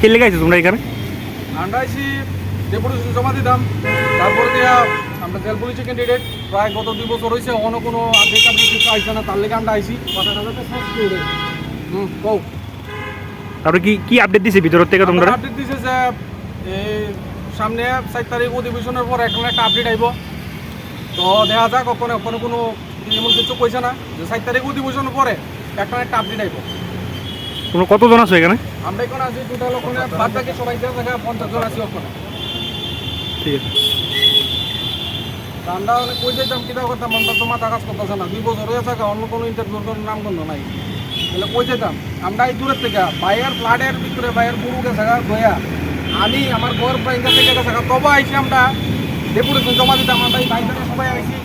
কে লেগে আছো তোমরা এখানে? আমরা আইসি ডেপুটেশন জমা দিতাম। তারপরে দিয়া আমরা জেল পুলিশে ক্যান্ডিডেট প্রায় গত দুই বছর হয়েছে অন্য কোনো আপডেট আপডেট কিছু আইসে না তার লেগে আমরা আইসি হুম। কও। তারপরে কি কি আপডেট দিছে ভিতর থেকে তোমরা? আপডেট দিছে যে এই সামনে চার তারিখ অধিবেশনের পর এখন একটা আপডেট আইব। তো দেখা যাক ওখানে ওখানে কোনো এমন কিছু কইছে না যে চার তারিখ অধিবেশনের পরে এখন একটা আপডেট আইব। তোমরা কতজন আছো এখানে? আমরা এখন আছি টোটাল ওখানে বাদ বাকি সবাই জায়গা পঞ্চাশ জন আছি ওখানে। ঠিক আছে। তা আমরা অনেক কই যাইতাম কিতা করতাম আমরা তো মাথা কাজ করতেছে না। দুই বছর হয়ে থাকা অন্য কোনো নাম গন্ধ নাই। তাহলে কই যেতাম আমরা এই দূরের থেকে বাইরের ফ্লাডের ভিতরে বাইরের পুরু গেছে গয়া। আমি আমার ঘর প্রায় থেকে গেছে তবে আইসি আমরা ডেপুটেশন জমা দিতাম আমরা এই বাইরে সবাই আইসি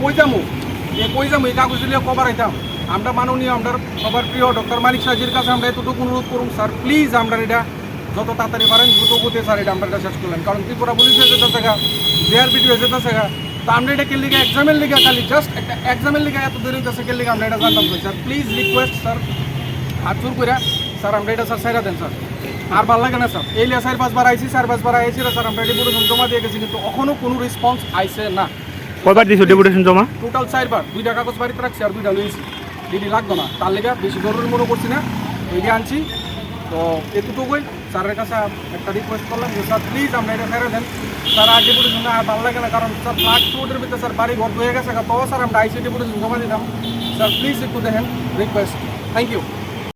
কই যামু? এ কই যামু? এই কাগজ দিলে কবার আইতাম? আমরা মাননীয় আমরা সবার প্রিয় ডক্টর মানিক সাহাজির কাছে আমরা এতটুকু অনুরোধ করুন স্যার প্লিজ আমরা এটা যত তাড়াতাড়ি পারেন দ্রুত গতিতে স্যার এটা আমরা এটা শেষ করলেন কারণ ত্রিপুরা পুলিশে যেতে থাকা বিডিও যেতে থাকা তা আমরা এটা কেন লিগে এক্সামের লিগে খালি জাস্ট একটা এক্সামের লিগে এত দেরি হইতেছে কেন লিগে আমরা এটা জানতাম স্যার। প্লিজ রিকোয়েস্ট স্যার হাত জোর করে স্যার আমরা এটা স্যার সাইরা দেন স্যার। আর ভালো লাগে না স্যার। এই লিয়ে চার পাঁচবার আইসি চার পাঁচবার আইসি স্যার আমরা পুরো জমা দিয়ে গেছি কিন্তু এখনও কোনো রেসপন্স আইসে না। কয়বার দিছো ডেপুটেশন জমা? টোটাল চারবার। দুইটা কাগজ বাড়িতে রাখছি আর দুইটা লইছি। দিদি লাগতো না। তার লেগে বেশি জরুরি মনে করছি না। বিডি আনছি। তো এতটুকুই। স্যারের কাছে একটা রিকোয়েস্ট করলাম যে, স্যার প্লিজ আমরা এটা ফেরত দেন। স্যার, আর ডেপুটেশন আর ভালো লাগে না, কারণ স্যার ফ্লাগ ফুটের ভিতরে স্যার বাড়ি ঘর হয়ে গেছে। তো স্যার, আমরা আইসি ডেপুটেশন জমা দিতাম স্যার প্লিজ একটু দেখেন রিকোয়েস্ট থ্যাংক ইউ